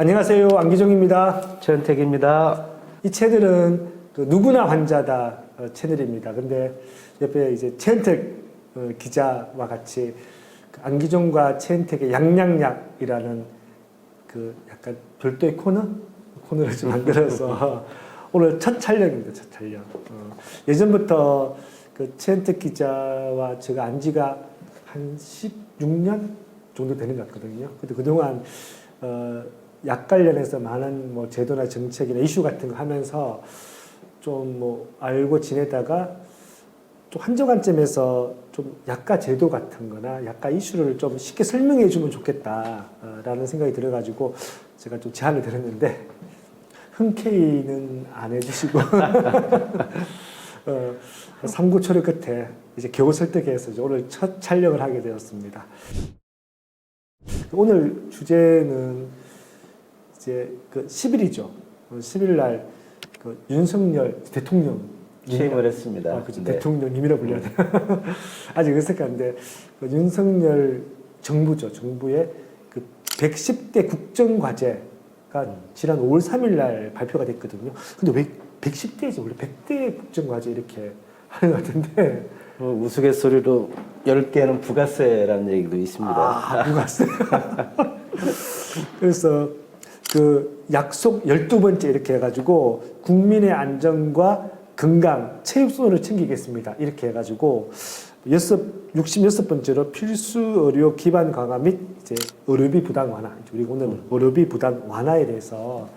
안녕하세요. 안기종입니다. 최은택입니다. 이 채널은 그 누구나 환자다 어, 채널입니다. 근데 옆에 이제 최은택 어, 기자와 같이 그 안기종과 최은택의 양양약이라는 그 약간 별도의 코너? 코너를 좀 만들어서 오늘 첫 촬영입니다. 첫 촬영. 어, 예전부터 그 최은택 기자와 제가 안 지가 한 16년 정도 되는 것 같거든요. 근데 그동안 어, 약 관련해서 많은 뭐 제도나 정책이나 이슈 같은 거 하면서 좀 뭐 알고 지내다가 좀 한정관점에서 좀 약가 제도 같은 거나 약가 이슈를 좀 쉽게 설명해 주면 좋겠다라는 생각이 들어가지고 제가 좀 제안을 드렸는데 흔쾌히는 안 해주시고 어, 삼고초려 끝에 이제 겨우 설득해서 오늘 첫 촬영을 하게 되었습니다. 오늘 주제는 이제 그 10일이죠. 10일 날그 윤석열 대통령 취임을 했습니다. 아, 그죠. 네. 대통령님이라 불려야 돼. 아직 어색한데 그 윤석열 정부죠. 정부의 그 110대 국정과제가 지난 5월 3일 날 발표가 됐거든요. 근데 왜 110대지 원래 100대 국정과제 이렇게 하는 것 같은데 뭐 우스갯소리로 10개는 부가세라는 얘기도 있습니다. 아, 누가어요 그래서 그 약속 12번째 이렇게 해가지고 국민의 안전과 건강, 체육선을 챙기겠습니다. 이렇게 해가지고 여섯, 66번째로 필수 의료 기반 강화 및 이제 의료비 부담 완화. 우리 오늘 의료비 부담 완화에 대해서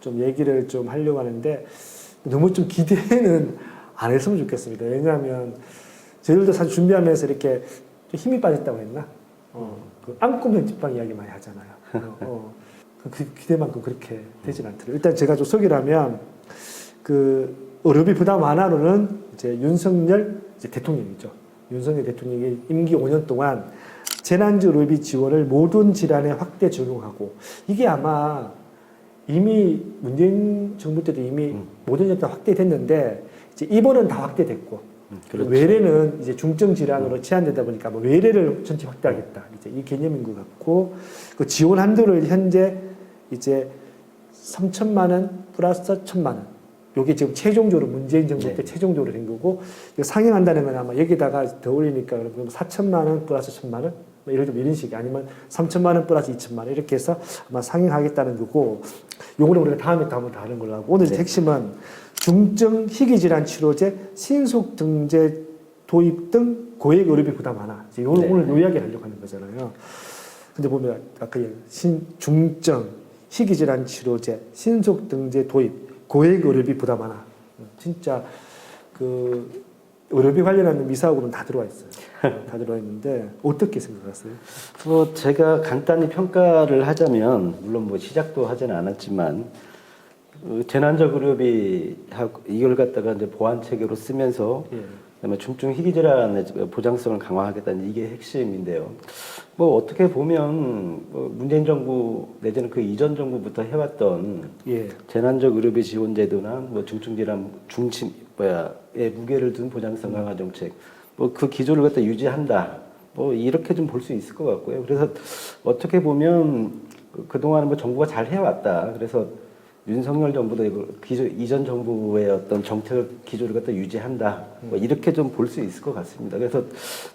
좀 얘기를 좀 하려고 하는데 너무 좀 기대는 안 했으면 좋겠습니다. 왜냐하면 저희들도 사실 준비하면서 이렇게 좀 힘이 빠졌다고 했나? 어, 그 안고 면집방 이야기 많이 하잖아요. 어, 어. 그 기대만큼 그렇게 되진 않더라고요. 일단 제가 좀 소개를 하면 그 의료비 부담 완화로는 이제 윤석열 이제 대통령이죠. 윤석열 대통령이 임기 5년 동안 재난지 의료비 지원을 모든 질환에 확대 적용하고 이게 아마 이미 문재인 정부 때도 이미 음. 모든 질환 다 확대됐는데 이제 입원은 다 확대됐고 음, 그렇죠. 외래는 이제 중증 질환으로 제한되다 보니까 뭐 외래를 전체 확대하겠다 이제 이 개념인 것 같고 그 지원 한도를 현재 이제 3천만 원 플러스 1천만 원. 요게 지금 최종적으로 문재인 정부 때 네. 최종적으로 된 거고 상향한다는 건 아마 여기다가 더 올리니까 그럼 4천만 원 플러스 1천만 원. 뭐 이런 좀 이런 식이 아니면 3천만 원 플러스 2천만 원 이렇게 해서 아마 상향하겠다는 거고 요거는 우리가 다음에 또 한번 다른 걸로 하고 오늘 네. 핵심은 중증 희귀질환 치료제 신속 등재 도입 등 고액 의료비 부담 완화. 이제 오늘, 네. 오늘 요 이야기 하려고 하는 거잖아요. 근데 보면 아까 신 중증 희귀질환 치료제 신속 등재 도입 고액 의료비 부담 완화. 진짜 그 의료비 관련한 미사고는 다 들어와 있어요. 다 들어와 있는데 어떻게 생각하세요? 뭐 제가 간단히 평가를 하자면 물론 뭐 시작도 하지는 않았지만 어, 재난적 의료비 이걸 갖다가 이제 보완 체계로 쓰면서 예. 그다음에 중증 희귀 질환의 보장성을 강화하겠다는 이게 핵심인데요. 뭐 어떻게 보면 뭐 문재인 정부 내지는 그 이전 정부부터 해왔던 예. 재난적 의료비 지원 제도나 뭐 중증 질환 중심 뭐야에 무게를 둔 보장성 강화 정책 뭐 그 기조를 갖다 유지한다. 뭐 이렇게 좀 볼 수 있을 것 같고요. 그래서 어떻게 보면 그- 그동안 뭐 정부가 잘 해왔다. 그래서 윤석열 정부도 이거 기조, 이전 정부의 어떤 정책을 기조를 갖다 유지한다. 뭐 이렇게 좀 볼 수 있을 것 같습니다. 그래서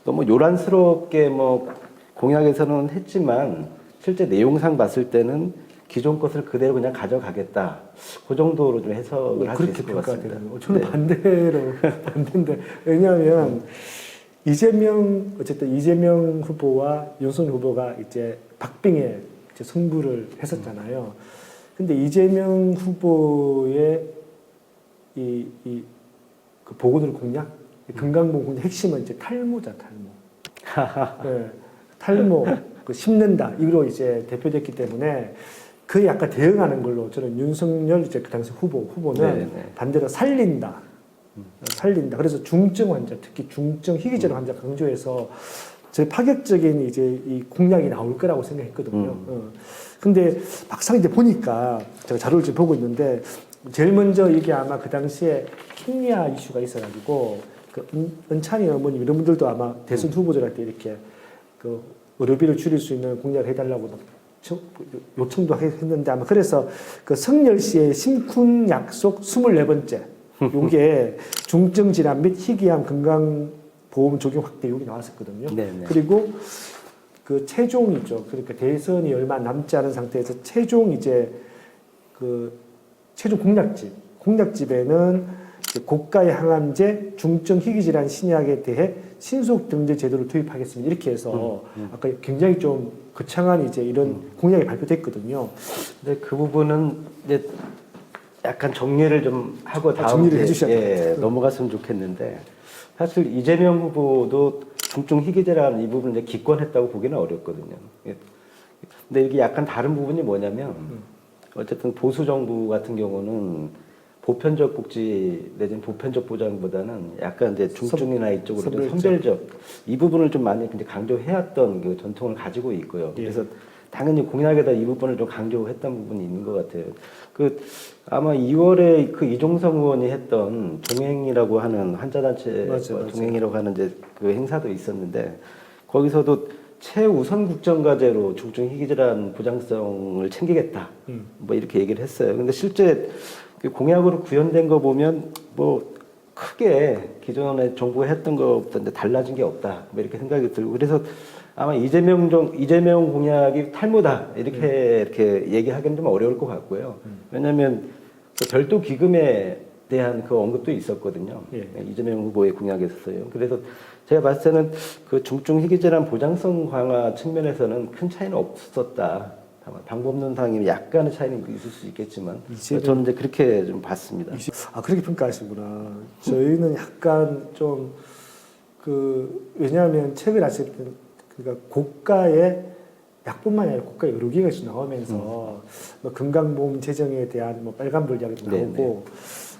너무 요란스럽게 뭐 공약에서는 했지만 실제 내용상 봤을 때는 기존 것을 그대로 그냥 가져가겠다. 그 정도로 좀 해석을 할 수 있을 것 같습니다. 거. 저는 네. 반대로 반대인데 왜냐하면 이재명 어쨌든 이재명 후보와 윤석열 후보가 이제 박빙의 이제 승부를 했었잖아요. 근데 이재명 후보의 이, 이, 그 공약, 이 건강보건 공약 핵심은 이제 탈모자, 탈모. 네, 탈모, 그 심는다, 이로 이제 대표됐기 때문에 그에 약간 대응하는 걸로 저는 윤석열 이제 그 당시 후보, 후보는 네, 네. 반대로 살린다. 살린다. 그래서 중증 환자, 특히 중증 희귀질환 환자 강조해서 제 파격적인 이제 이 공약이 나올 거라고 생각했거든요. 음. 어. 근데 막상 이제 보니까 제가 자료를 지금 보고 있는데 제일 먼저 이게 아마 그 당시에 킹리아 이슈가 있어가지고 그 은, 은찬이 어머님 이런 분들도 아마 대선 후보들한테 이렇게 그 의료비를 줄일 수 있는 공약을 해달라고 요청도 했는데 아마 그래서 그 성열 씨의 심쿵 약속 24번째 요게 중증 질환 및 희귀암 건강 보험 적용 확대 여기 나왔었거든요. 네네. 그리고 그 최종이죠. 그러니까 대선이 얼마 남지 않은 상태에서 최종 이제 그 최종 공약집 공약집에는 이제 고가의 항암제, 중증 희귀 질환 신약에 대해 신속 등재 제도를 도입하겠습니다. 이렇게 해서 아까 굉장히 좀 거창한 이제 이런 공약이 발표됐거든요. 근데 그 부분은 이제 약간 정리를 좀 하고 아, 다음 정리를 해주셔야 예, 돼요. 넘어갔으면 좋겠는데 사실 이재명 후보도 중증 희귀제라는 이 부분을 이제 기권했다고 보기는 어렵거든요. 예. 근데 이게 약간 다른 부분이 뭐냐면 음. 어쨌든 보수 정부 같은 경우는 보편적 복지 내지는 보편적 보장보다는 약간 이제 중증이나 이쪽으로 좀 선별적. 선별적 이 부분을 좀 많이 이제 강조해왔던 그 전통을 가지고 있고요. 예. 그래서 당연히 공약에다 이 부분을 좀 강조했던 부분이 있는 것 같아요. 그 아마 2월에 그 이종성 의원이 했던 동행이라고 하는 환자단체. 동행이라고 하는 이제 그 행사도 있었는데 거기서도 최우선 국정과제로 중증 희귀질환 보장성을 챙기겠다. 음. 뭐 이렇게 얘기를 했어요. 근데 실제 그 공약으로 구현된 거 보면 뭐 크게 기존에 정부가 했던 것보다 이제 달라진 게 없다. 뭐 이렇게 생각이 들고 그래서 아마 이재명 정 이재명 공약이 탈모다 이렇게 이렇게 얘기하기는 좀 어려울 것 같고요. 왜냐하면 그 별도 기금에 대한 그 언급도 있었거든요. 예. 이재명 후보의 공약에서요. 그래서 제가 봤을 때는 그 중증 희귀질환 보장성 강화 측면에서는 큰 차이는 없었다. 다만 방법론상에 약간의 차이는 있을 수 있겠지만 이재명- 저는 이제 그렇게 좀 봤습니다. 아 그렇게 평가하시구나. 저희는 약간 좀 그 왜냐하면 책을 하실 때 그러니까 고가의 약뿐만이 아니라 고가 여러 개가 지금 나오면서 뭐 건강보험 재정에 대한 뭐 빨간불 이야기도 네, 나오고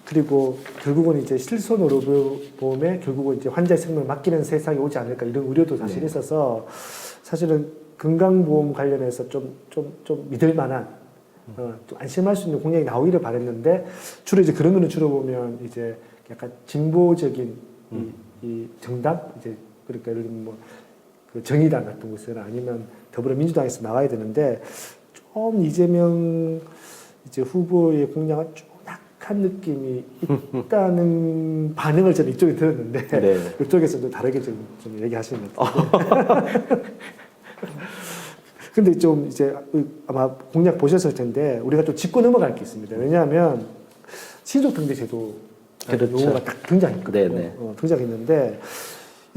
그리고 결국은 이제 실손 의료보험에 결국은 이제 환자의 생명을 맡기는 세상이 오지 않을까 이런 우려도 사실 네. 있어서 사실은 건강보험 관련해서 좀 좀좀 믿을 만한 어, 좀 안심할 수 있는 공약이 나오기를 바랬는데 주로 이제 그런 거는 주로 보면 이제 약간 진보적인 이, 이 정당 이제 그러니까 예를 들면 뭐그 정의당 같은 곳은 아니면 더불어민주당에서 나와야 되는데 좀 이재명 이제 후보의 공약은 좀 약한 느낌이 있다는 반응을 저는 이쪽에 들었는데 네. 이쪽에서도 다르게 좀, 좀 얘기하시는 것 같아요. 근데 좀 이제 아마 공약 보셨을 텐데 우리가 또 짚고 넘어갈 게 있습니다. 왜냐하면 신속 등재 제도 그렇죠. 용어가 딱 등장했거든요. 네네. 어, 등장했는데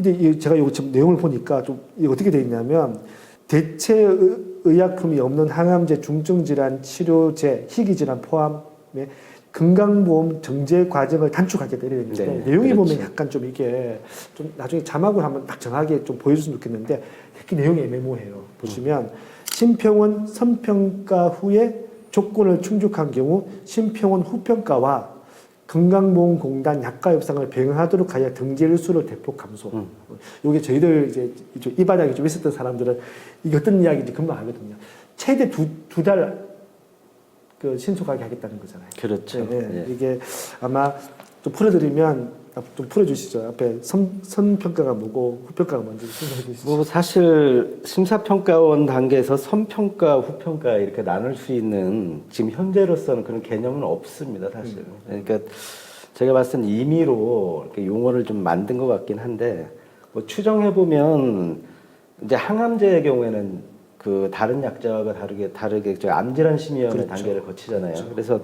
이 제가 요거 지금 내용을 보니까 좀 어떻게 돼 있냐면 대체 의- 의약품이 없는 항암제, 중증 질환 치료제, 희귀 질환 포함에 건강보험 정제 과정을 단축하겠다 이래 있는데 네, 내용이 그렇죠. 보면 약간 좀 이게 좀 나중에 자막을 한번 딱 정하게 좀 보여줬으면 좋겠는데 특히 내용이 애매모호해요. 보시면 심평원 선평가 후에 조건을 충족한 경우 심평원 후평가와 건강보험공단 약가 협상을 병행하도록 하여 등재일 수를 대폭 감소. 음. 이게 저희들 이제 이 바닥에 좀 있었던 사람들은 이게 어떤 이야기인지 금방 알거든요. 최대 두달그 신속하게 하겠다는 거잖아요. 그렇죠. 네, 네. 예. 이게 아마 좀 풀어드리면 앞- 좀 풀어주시죠. 앞에 선, 선평가가 뭐고 후평가가 뭔지 설명해 주시죠. 뭐 사실 심사평가원 단계에서 선평가, 후평가 이렇게 나눌 수 있는 지금 현재로서는 그런 개념은 없습니다, 사실. 그러니까 제가 봤을 때는 임의로 이렇게 용어를 좀 만든 것 같긴 한데 뭐 추정해 보면 이제 항암제의 경우에는 그 다른 약자와 다르게 다르게 저 암질환 심의위원회 그렇죠. 단계를 거치잖아요. 그래서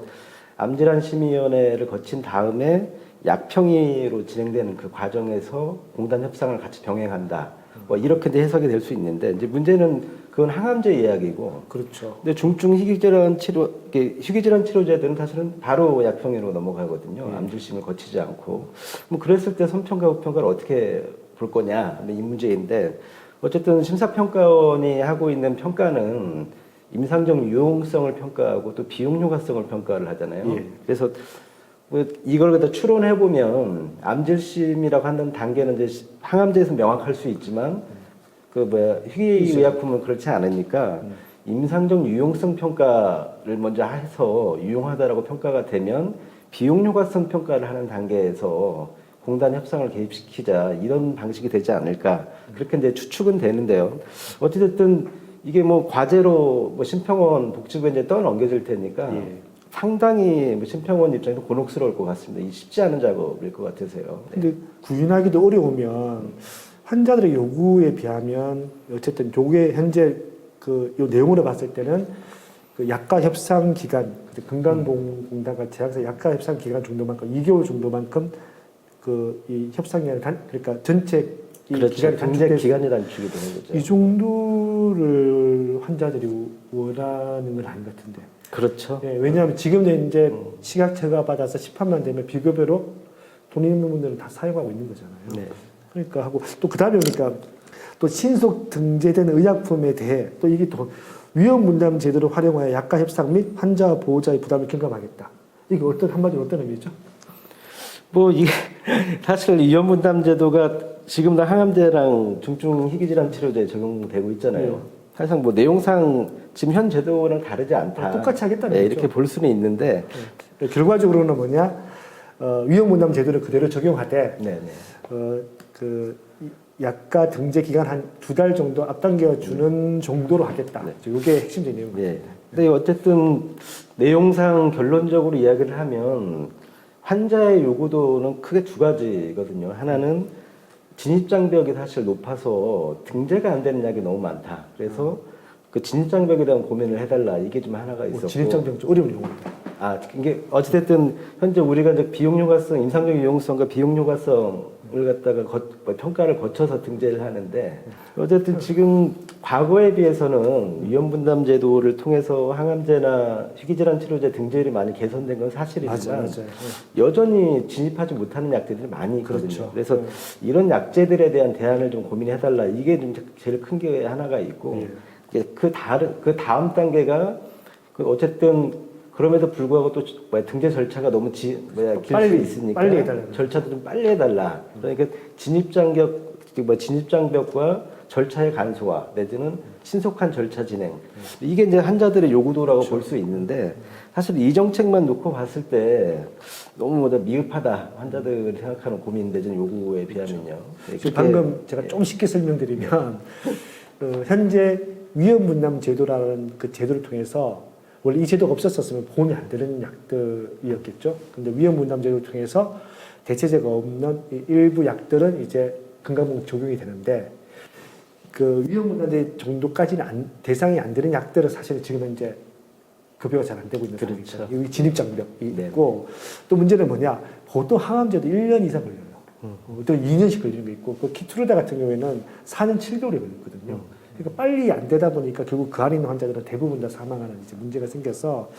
암질환 심의위원회를 거친 다음에 약평의로 진행되는 그 과정에서 공단 협상을 같이 병행한다. 뭐 이렇게 해석이 될 수 있는데 이제 문제는 그건 항암제 이야기고. 그렇죠. 근데 중증 희귀질환 치료, 희귀질환 치료제들은 사실은 바로 약평의로 넘어가거든요. 네. 암질심을 거치지 않고. 뭐 그랬을 때 선평가, 후평가를 어떻게 볼 거냐, 이 문제인데 어쨌든 심사평가원이 하고 있는 평가는 임상적 유용성을 평가하고 또 비용 효과성을 평가를 하잖아요. 예. 그래서 뭐 이걸 갖다 추론해 보면 암질심이라고 하는 단계는 이제 시- 항암제에서 명확할 수 있지만 그 뭐야 희귀 의약품은 그렇지 않으니까 임상적 유용성 평가를 먼저 해서 유용하다라고 평가가 되면 비용 효과성 평가를 하는 단계에서 공단 협상을 개입시키자 이런 방식이 되지 않을까 그렇게 이제 추측은 되는데요. 어찌됐든 이게 뭐 과제로 뭐 심평원 복지부에 이제 떠넘겨질 테니까 예. 상당히 뭐 심평원 입장에서 곤혹스러울 것 같습니다. 이 쉽지 않은 작업일 것 같아서요. 네. 근데 구인하기도 어려우면 환자들의 요구에 비하면 어쨌든 요게 현재 그 요 내용으로 봤을 때는 그 약가 협상 기간, 그 건강보험공단과 제약사 약가 협상 기간 정도만큼 2개월 정도만큼 그 이 협상이 단 그러니까 전체 이 그렇죠. 기간이 단축돼서 기간이 단축이 되는 거죠. 이 정도를 환자들이 원하는 건 아닌 것 같은데. 그렇죠. 예, 왜냐하면 지금도 이제 음. 시각처가 받아서 18만 되면 비급여로 돈 있는 분들은 다 사용하고 있는 거잖아요. 네. 그러니까 하고 또 그다음에 보니까 또 신속 등재된 의약품에 대해 또 이게 또 위험 분담 제도를 활용하여 약가 협상 및 환자 보호자의 부담을 경감하겠다. 이게 어떤 한마디로 어떤 의미죠? 뭐 이게 사실 위험 분담 제도가 지금 도 항암제랑 중증 희귀질환 치료제에 적용되고 있잖아요. 네. 사실상 뭐 내용상 지금 현 제도랑 다르지 않다. 똑같이 하겠다는 네, 거죠. 이렇게 볼 수는 있는데, 예, 결과적으로는 뭐냐? 어, 위험 분담 제도를 그대로 적용하되 네, 네. 어, 그 이- 약가 등재 기간 한 두 달 정도 앞당겨 주는 정도로 하겠다. 네. 이게 핵심적인 내용입니다. 예. 근데 어쨌든 내용상 결론적으로 이야기를 하면 환자의 요구도는 크게 두 가지거든요. 하나는 진입 장벽이 사실 높아서 등재가 안 되는 약이 너무 많다. 그래서 그 진입 장벽에 대한 고민을 해달라. 이게 좀 하나가 뭐 있었고. 진입장벽 좀 어려운 용어입니다. 아 이게 어찌됐든 현재 우리가 이제 비용 요가성, 임상적 유용성과 비용 요가성을 갖다가 거- 뭐 평가를 거쳐서 등재를 하는데 어쨌든 지금 과거에 비해서는 위험 분담 제도를 통해서 항암제나 희귀질환 치료제 등재율이 많이 개선된 건 사실이지만 맞아요, 맞아요. 여전히 진입하지 못하는 약들이 많이 있거든요. 그렇죠. 그래서 네. 이런 약제들에 대한 대안을 좀 고민해달라. 이게 좀 제일 큰 게 하나가 있고 예. 이제 그 다른 그 다음 단계가 그 어쨌든 그럼에도 불구하고 또 뭐야, 등재 절차가 너무 지 뭐야 길수 빨리, 있으니까 빨리 해달라. 절차도 좀 빨리 해달라. 그러니까 진입 장벽 뭐 진입 장벽과 절차의 간소화 내지는 신속한 절차 진행 이게 이제 환자들의 요구도라고 볼 수 있는데 사실 이 정책만 놓고 봤을 때 너무 미흡하다 환자들이 생각하는 고민 내지는 요구에 비하면요. 네, 그게- 방금 제가 좀 쉽게 설명드리면 어, 현재 위험 분담 제도라는 그 제도를 통해서 원래 이 제도가 없었었으면 보험이 안 되는 약들이었겠죠. 근데 위험 분담 제도를 통해서 대체제가 없는 이 일부 약들은 이제 건강보험 적용이 되는데 그 위험 분담제 정도까지는 안, 대상이 안 되는 약들은 사실 지금 이제 급여가 잘 안 되고 있는 그렇죠. 상황이죠. 여기 진입 장벽이 네. 있고 또 문제는 뭐냐? 보통 항암제도 1년 이상 걸려요. 음. 어, 또 2년씩 걸리는 게 있고 그 키트루다 같은 경우에는 4년 7개월이 걸렸거든요. 음. 그러니까 빨리 안 되다 보니까 결국 그 안에 있는 환자들은 대부분 다 사망하는 이제 문제가 생겨서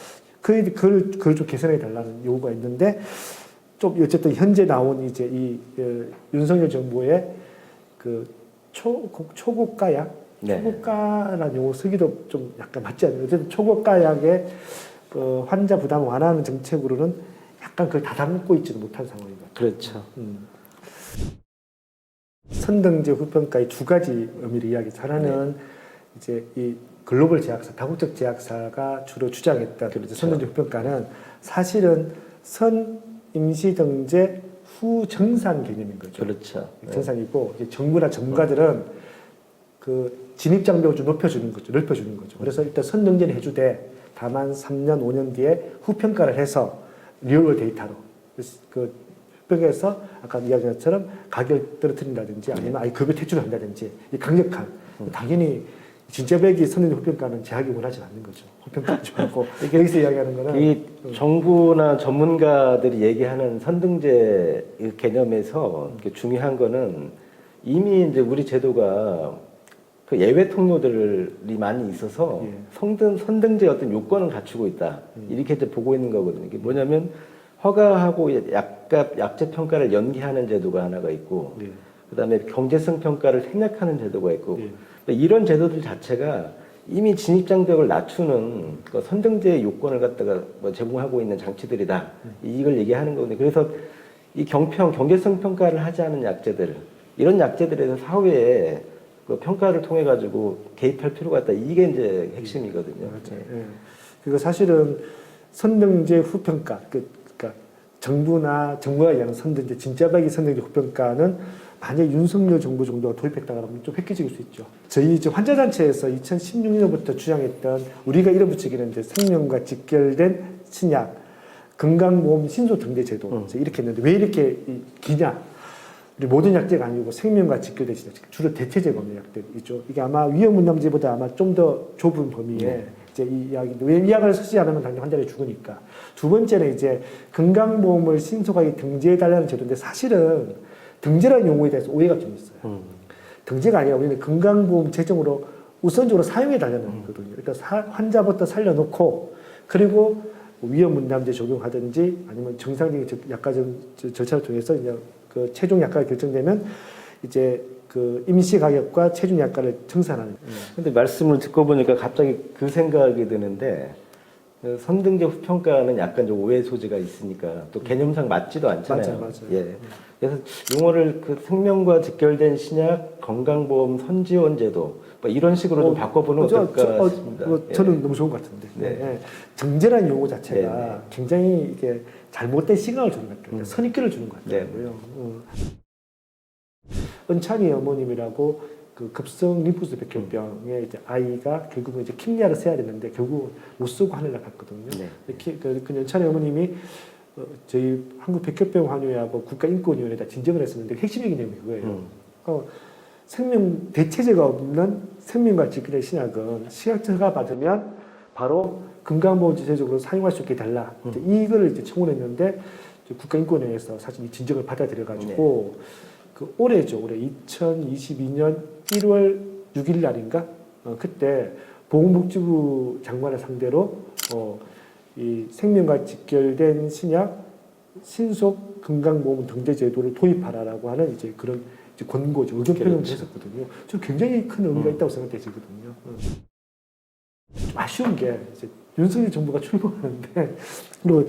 그 그걸 그걸 좀 개선해 달라는 요구가 있는데 좀 어쨌든 현재 나온 이제 이 어, 윤석열 정부의 그 초, 초고가약 네. 초고가라는 용어 쓰기도 좀 약간 맞지 않아요. 어쨌든 초고가약의 그 환자 부담 완화하는 정책으로는 약간 그걸 다 담고 있지는 못한 상황인 것 같아요. 그렇죠. 음. 선등제 후평가의 두 가지 의미를 이야기해서 하나는 이제 이 글로벌 제약사, 다국적 제약사가 주로 주장했던 그렇죠. 선등제 후평가는 사실은 선 임시등재 후 정산 개념인 거죠. 그렇죠. 네. 정상이고 이제 정부나 전문가들은 그 진입 장벽을 좀 높여주는 거죠, 넓혀주는 거죠. 그래서 일단 선등제는 해주되 다만 3년, 5년 뒤에 후평가를 해서 리얼월 데이터로 그 후평에서 아까 이야기한 것처럼 가격 떨어뜨린다든지 아니면 아예 급여 퇴출을 한다든지 이 강력한 당연히 진짜백이 선등제 후평가는 제약이 원하지 않는 거죠. 말고 이게 여기서 이야기하는 거는 이 정부나 전문가들이 얘기하는 선등제 이 개념에서 중요한 거는 이미 이제 우리 제도가 그 예외 통로들이 많이 있어서 예. 성등 선등제 어떤 요건을 갖추고 있다 음. 이렇게 이제 보고 있는 거거든요. 이게 뭐냐면 허가하고 약값 약제 평가를 연기하는 제도가 하나가 있고 예. 그다음에 경제성 평가를 생략하는 제도가 있고 예. 그러니까 이런 제도들 자체가 이미 진입 장벽을 낮추는 그 선등제 요건을 갖다가 뭐 제공하고 있는 장치들이다. 이걸 얘기하는 거거든요. 그래서 이 경평 경제성 평가를 하지 않은 약제들 이런 약제들에서 사후에 그 평가를 통해 가지고 개입할 필요가 있다. 이게 이제 핵심이거든요. 맞아요. 예. 그리고 사실은 선등제 후평가, 그, 정부나 정부가 얘기하는 선등제, 진짜박이 선등제 후평가는 만약 윤석열 정부 정도가 도입했다 그러면 좀 획기적일 수 있죠. 저희 환자단체에서 2016년부터 주장했던 우리가 이름 붙이기는 이제 생명과 직결된 신약, 건강보험 신소 등대 제도 음. 이제 이렇게 했는데 왜 이렇게 이- 기냐? 우리 모든 약제가 아니고 생명과 직결된 신약, 주로 대체제가 없는 약들이죠. 이게 아마 위험문남제보다 아마 좀 더 좁은 범위에 네. 이제 이 이야기인데 왜이 약을 쓰지 않으면 당연히 환자가 죽으니까. 두 번째는 이제 건강보험을 신속하게 등재해달라는 제도인데 사실은 등재라는 용어에 대해서 오해가 좀 있어요. 음. 등재가 아니라 우리는 건강보험 재정으로 우선적으로 사용해달라는 거거든요. 일단 사- 환자부터 살려놓고 그리고 위험 문담제 적용하든지 아니면 정상적인 저- 절차를 통해서 이제 그 최종 약가가 결정되면 이제 그 임시 가격과 최종 약가를 정산하는. 근데 말씀을 듣고 보니까 갑자기 그 생각이 드는데 그 선등제 후평가는 약간 좀 오해 소지가 있으니까 또 개념상 맞지도 않잖아요. 맞아요, 맞아요. 예. 그래서 용어를 그 생명과 직결된 신약 건강보험 선지원 제도 뭐 이런 식으로 좀 어, 바꿔보는 어, 저- 어떨까 저- 어, 싶습니다. 뭐 예. 저는 너무 좋은 것 같은데. 네. 예. 정제라는 용어 자체가 네, 네. 굉장히 이게 잘못된 시각을 주는 것 같아요. 음. 선입견을 주는 것 네. 같아요. 음. 은찬이 어머님이라고 그 급성 림푸스 백혈병의 이제 아이가 결국은 이제 킴리아를 써야 되는데 결국 못 쓰고 하늘날 갔거든요. 네. 그, 그, 그 연찬이 어머님이 어, 저희 한국 백혈병 환우회하고 국가인권위원회에다 진정을 했었는데 핵심적인 내용이 그거예요. 음. 어, 생명 대체제가 없는 생명과 직결의 신약은 식약처 가 받으면 바로 건강보험제적으로 사용할 수 있게 달라. 이제 이거를 이제 청원했는데 국가인권위에서 사실 이 진정을 받아들여 가지고 그 올해죠. 올해 2022년 1월 6일 날인가 어, 그때 보건복지부 장관을 상대로 어, 이 생명과 직결된 신약 신속 건강보험 등재 제도를 도입하라라고 하는 이제 그런 이제 권고죠. 의견 표명을 그렇죠. 했었거든요. 저 굉장히 큰 의미가 음. 있다고 생각되거든요. 좀 아쉬운 게 이제 윤석열 정부가 출범하는데 그리고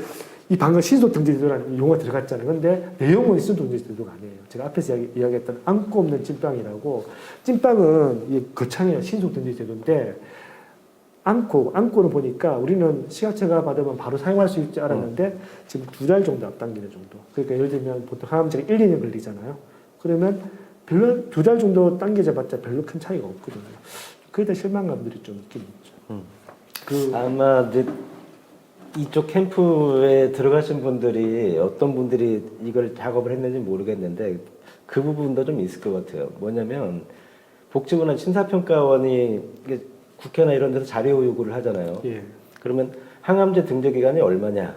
이 방금 신속 등재 제도라는 용어 들어갔잖아요. 근데 내용은 신속 제도가 아니에요. 제가 앞에서 이야기, 이야기 했던 안고 없는 찐빵이라고 찐빵은 이 거창해요. 신속 등재 제도인데 안고 안고를 보니까 우리는 시각처가 받으면 바로 사용할 수 있지 알았는데 지금 두 달 정도 앞당기는 정도. 그러니까 예를 들면 보통 항암제가 1, 2년 걸리잖아요. 그러면 별로 두 달 정도 당겨져봤자 별로 큰 차이가 없거든요. 그에 대한 실망감들이 좀 있긴 있죠. 음. 그 아마 이제 이쪽 캠프에 들어가신 분들이 어떤 분들이 이걸 작업을 했는지 모르겠는데 그 부분도 좀 있을 것 같아요. 뭐냐면 복지부나 심사평가원이 국회나 이런 데서 자료 요구를 하잖아요. 예. 그러면 항암제 등재 기간이 얼마냐?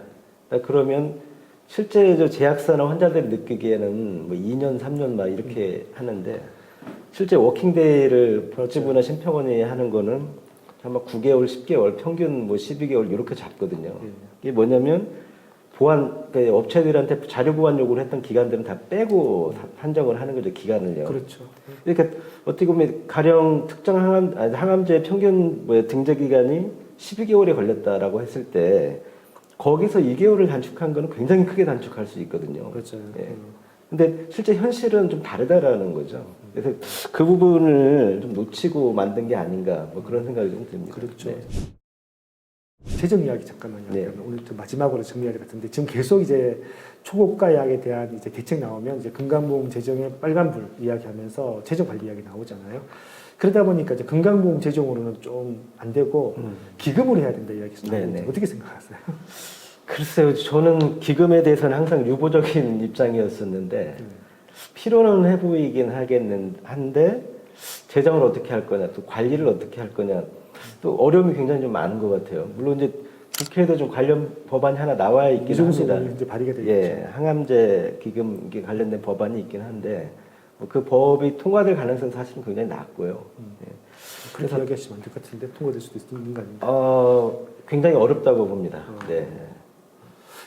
그러니까 그러면 실제 저 제약사나 환자들이 느끼기에는 뭐 2년, 3년 막 이렇게 하는데 실제 워킹데이를 복지부나 심평원이 하는 거는 아마 9개월, 10개월, 평균 뭐 12개월 이렇게 잡거든요. 예. 이게 뭐냐면 보안 그 업체들한테 자료 보안 요구를 했던 기간들은 다 빼고 한정을 하는 거죠 기간을요. 그렇죠. 이렇게 어떻게 보면 가령 특정 항암 아니, 항암제 평균 뭐 등재 기간이 12개월이 걸렸다라고 했을 때 거기서 2개월을 단축한 거는 굉장히 크게 단축할 수 있거든요. 그렇죠. 예. 근데 실제 현실은 좀 다르다라는 거죠. 그래서 그 부분을 좀 놓치고 만든 게 아닌가 뭐 그런 생각이 좀 듭니다. 그렇죠. 네. 재정 이야기 잠깐만요. 네. 오늘 좀 마지막으로 정리할 것 같은데 지금 계속 이제 초고가 약에 대한 이제 대책 나오면 이제 건강보험 재정의 빨간불 이야기하면서 재정 관리 이야기 나오잖아요. 그러다 보니까 이제 건강보험 재정으로는 좀 안 되고 음. 기금으로 해야 된다 이야기가 네, 나오는데 네. 어떻게 생각하세요? 글쎄요, 저는 기금에 대해서는 항상 유보적인 입장이었었는데 필요는 해 보이긴 하겠는 한데 재정을 어떻게 할 거냐, 또 관리를 어떻게 할 거냐, 또 어려움이 굉장히 좀 많은 것 같아요. 물론 이제 국회에도 좀 관련 법안이 하나 나와 있긴 합니다. 이제 발의가 되겠죠. 예, 항암제 기금 에 관련된 법안이 있긴 한데 뭐그 법이 통과될 가능성은 사실은 굉장히 낮고요. 예. 그렇게 이야기하시면 안 될 것 같은데 통과될 수도 있는 거 아닌가? 어, 굉장히 어렵다고 봅니다. 어. 네.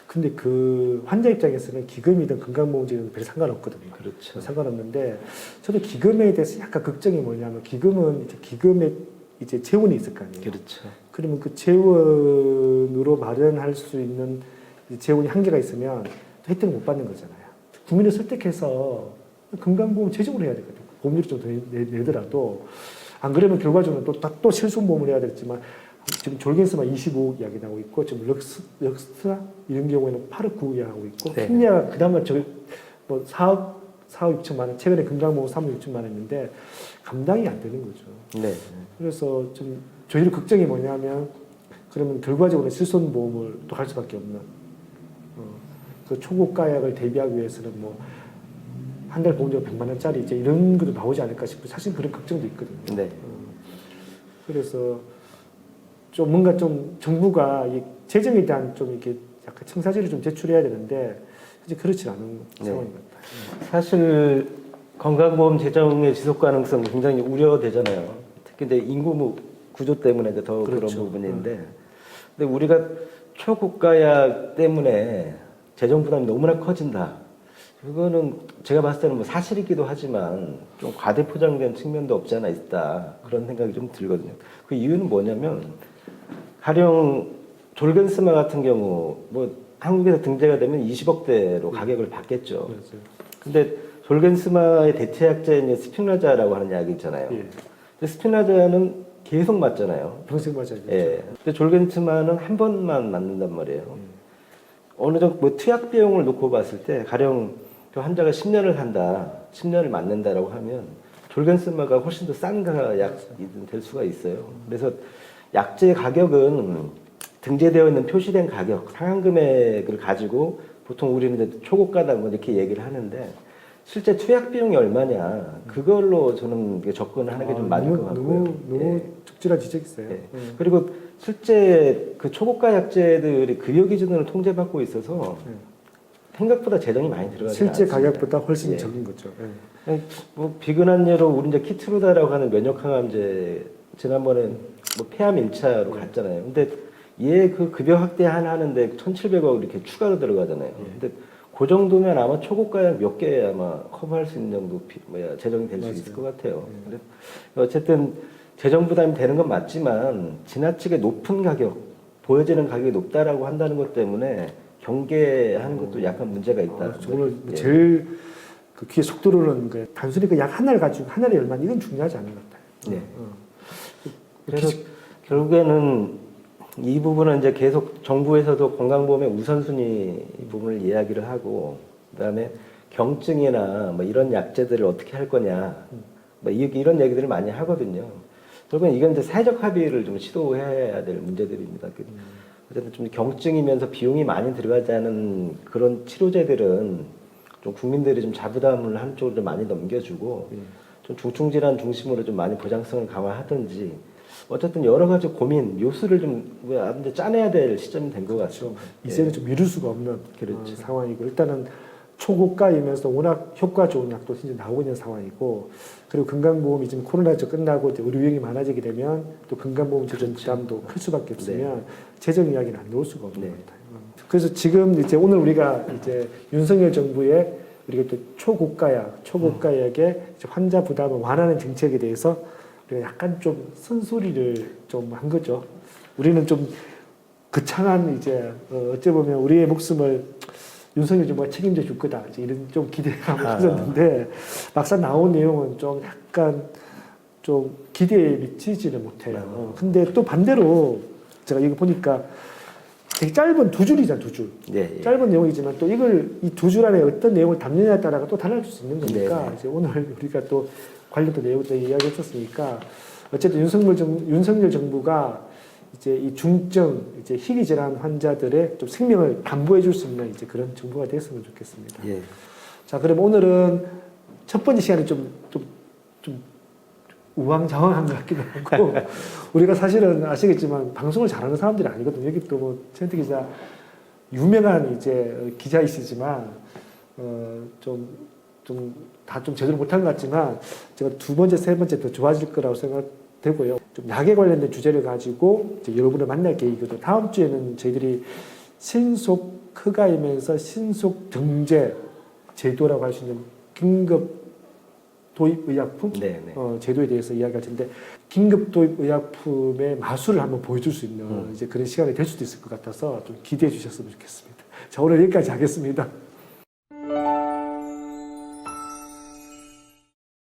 근데 그 환자 입장에서는 기금이든 건강보험제는 별 상관없거든요. 그렇죠. 상관없는데 저도 기금에 대해서 약간 걱정이 뭐냐면 기금은 이제 기금에 이제 재원이 있을 거 아니에요. 그렇죠. 그러면 그 재원으로 마련할 수 있는 재원이 한계가 있으면 또 혜택을 못 받는 거잖아요. 국민을 설득해서 건강보험 재정으로 해야 되거든요. 보험료를 좀 더 내더라도 안 그러면 결과적으로 또, 다- 또 실손보험을 해야 되겠지만 지금 졸겐스만 25억 이야기 나오고 있고 지금 럭스, 럭스나 이런 경우에는 8억 9억 이야기하고 있고 네. 킨리아가 그나마 저뭐 4억 4억 6천만 원, 최근에 건강보험 3억 6천만 원인데 감당이 안 되는 거죠. 네. 그래서 좀 저희들 걱정이 뭐냐면 그러면 결과적으로 실손 보험을 또 갈 수밖에 없는 어, 그 초고가약을 대비하기 위해서는 뭐 한 달 보험료 100만 원짜리 이제 이런 것도 나오지 않을까 싶고 사실 그런 걱정도 있거든요. 네. 어, 그래서 좀 뭔가 좀 정부가 이 재정에 대한 좀 이렇게 약간 청사지를 좀 제출해야 되는데 이제 그렇지 않은 네. 상황인 것 같아요. 사실 건강보험 재정의 지속 가능성 굉장히 우려되잖아요. 특히 이제 인구 무- 구조 때문에 이제 더 그런 그렇죠. 부분인데, 근데 우리가 초고가약 때문에 재정 부담이 너무나 커진다. 그거는 제가 봤을 때는 뭐 사실이기도 하지만 좀 과대 포장된 측면도 없지 않아 있다 그런 생각이 좀 들거든요. 그 이유는 뭐냐면 가령 졸겐스마 같은 경우 뭐 한국에서 등재가 되면 20억대로 가격을 받겠죠. 근데 졸겐스마의 대체약제인 이제 스피나자라고 하는 약이 있잖아요. 예, 근데 스피나자는 계속 맞잖아요. 평생 맞아야 되죠. 예. 근데 졸겐스마는 한 번만 맞는단 말이에요. 음. 어느 정도 뭐 투약 비용을 놓고 봤을 때 가령 그 환자가 10년을 한다, 10년을 맞는다라고 하면 졸겐스마가 훨씬 더 싼 약이 될 수가 있어요. 그래서 약제 가격은 등재되어 있는 표시된 가격, 상한 금액을 가지고 보통 우리는 초고가다 뭐 이렇게 얘기를 하는데 실제 투약 비용이 얼마냐 그걸로 저는 이게 접근하는 게좀 아, 맞을 너무, 것 같고요. 너무 너무 예. 적절한 지적이세요. 예. 음. 그리고 실제 그 초고가 약제들이 급여 기준으로 통제받고 있어서 생각보다 재정이 많이 들어가지 네. 실제 않습니다. 가격보다 훨씬 예. 적은 거죠. 예. 뭐 비근한 예로 우리 이제 키트루다라고 하는 면역 항암제 지난번에 뭐 폐암 1차로 네. 갔잖아요. 근데 얘 그 급여 확대 하나 하는데 1,700억 이렇게 추가로 들어가잖아요. 예. 근데 그 정도면 아마 초고가 약 몇 개 아마 커버할 수 있는 정도 비- 뭐야 재정이 될 수. 있을 것 같아요. 예. 근데 어쨌든 재정 부담이 되는 건 맞지만 지나치게 높은 가격 보여지는 가격이 높다라고 한다는 것 때문에 경계하는 것도 약간 문제가 있다. 아, 저 오늘 예. 제일 그 귀에 속 들어오는 거 단순히 그 약 하나를 가지고 하나의 얼마 이건 중요하지 않은 것 같아요. 네. 어. 그래서 결국에는 이 부분은 이제 계속 정부에서도 건강보험의 우선순위 부분을 이야기를 하고 그다음에 경증이나 뭐 이런 약제들을 어떻게 할 거냐 뭐 이- 이런 얘기들을 많이 하거든요. 결국은 이건 이제 사회적 합의를 좀 시도해야 될 문제들입니다. 그 어쨌든 좀 경증이면서 비용이 많이 들어가지 않은 그런 치료제들은 좀 국민들이 좀 자부담을 한쪽으로 좀 많이 넘겨주고 예. 좀 중증 질환 중심으로 좀 많이 보장성을 강화하든지 어쨌든 여러 가지 고민 요소를 좀 이제 짜내야 될 시점이 된 것 같죠. 그렇죠. 이제는 좀 미룰 수가 없는 그렇죠. 어, 상황이고 일단은 초고가이면서 워낙 효과 좋은 약도 이제 나오고 있는 상황이고 그리고 건강보험이 지금 코로나 저 끝나고 이제 의료 비용이 많아지게 되면 또 건강보험 재정 부담도 클 수밖에 없으면 재정 이야기는 안 나올 수가 없는 네. 것 같아요. 어. 그래서 지금 이제 오늘 우리가 이제 윤석열 정부의 우리가 또 초고가약, 초고가약의 환자 부담을 완화하는 정책에 대해서 약간 좀 쓴소리를 좀 한 거죠. 우리는 좀 거창한 이제 어, 어찌 보면 우리의 목숨을 윤석열 정부가 책임져 줄 거다 이제 이런 좀 기대감을 아. 가졌는데 막상 나온 내용은 좀 약간 좀 기대에 미치지를 못해요. 아. 어, 근데 또 반대로 제가 이거 보니까 되게 짧은 두 줄이잖아 두 줄. 예, 예. 짧은 내용이지만 또 이걸 이 두 줄 안에 어떤 내용을 담느냐에 따라가 또 달라질 수 있는 거니까 네, 네. 이제 오늘 우리가 또 관련된 내용도 이야기했었으니까 어쨌든 윤석열 정 윤석열 정부가 이제 이 중증 이제 희귀 질환 환자들의 좀 생명을 담보해 줄 수 있는 이제 그런 정부가 됐으면 좋겠습니다. 예. 자 그럼 오늘은 첫 번째 시간이 좀좀좀 우왕좌왕한 것 같기도 하고 우리가 사실은 아시겠지만 방송을 잘하는 사람들이 아니거든요. 여기 또 뭐 최현태 기자 유명한 이제 기자이시지만 어, 어좀좀 다좀 제대로 못한 것 같지만 제가 두 번째 세 번째 더 좋아질 거라고 생각되고요. 좀 약에 관련된 주제를 가지고 이제 여러분을 만날 계획이거든요. 다음 주에는 저희들이 신속 허가이면서 신속 정제 제도라고 할 수 있는 긴급 도입 의약품 네, 네. 어, 제도에 대해서 이야기할 텐데 긴급 도입 의약품의 마술을 한번 보여줄 수 있는 음. 이제 그런 시간이 될 수도 있을 것 같아서 좀 기대해 주셨으면 좋겠습니다. 자 오늘 여기까지 하겠습니다.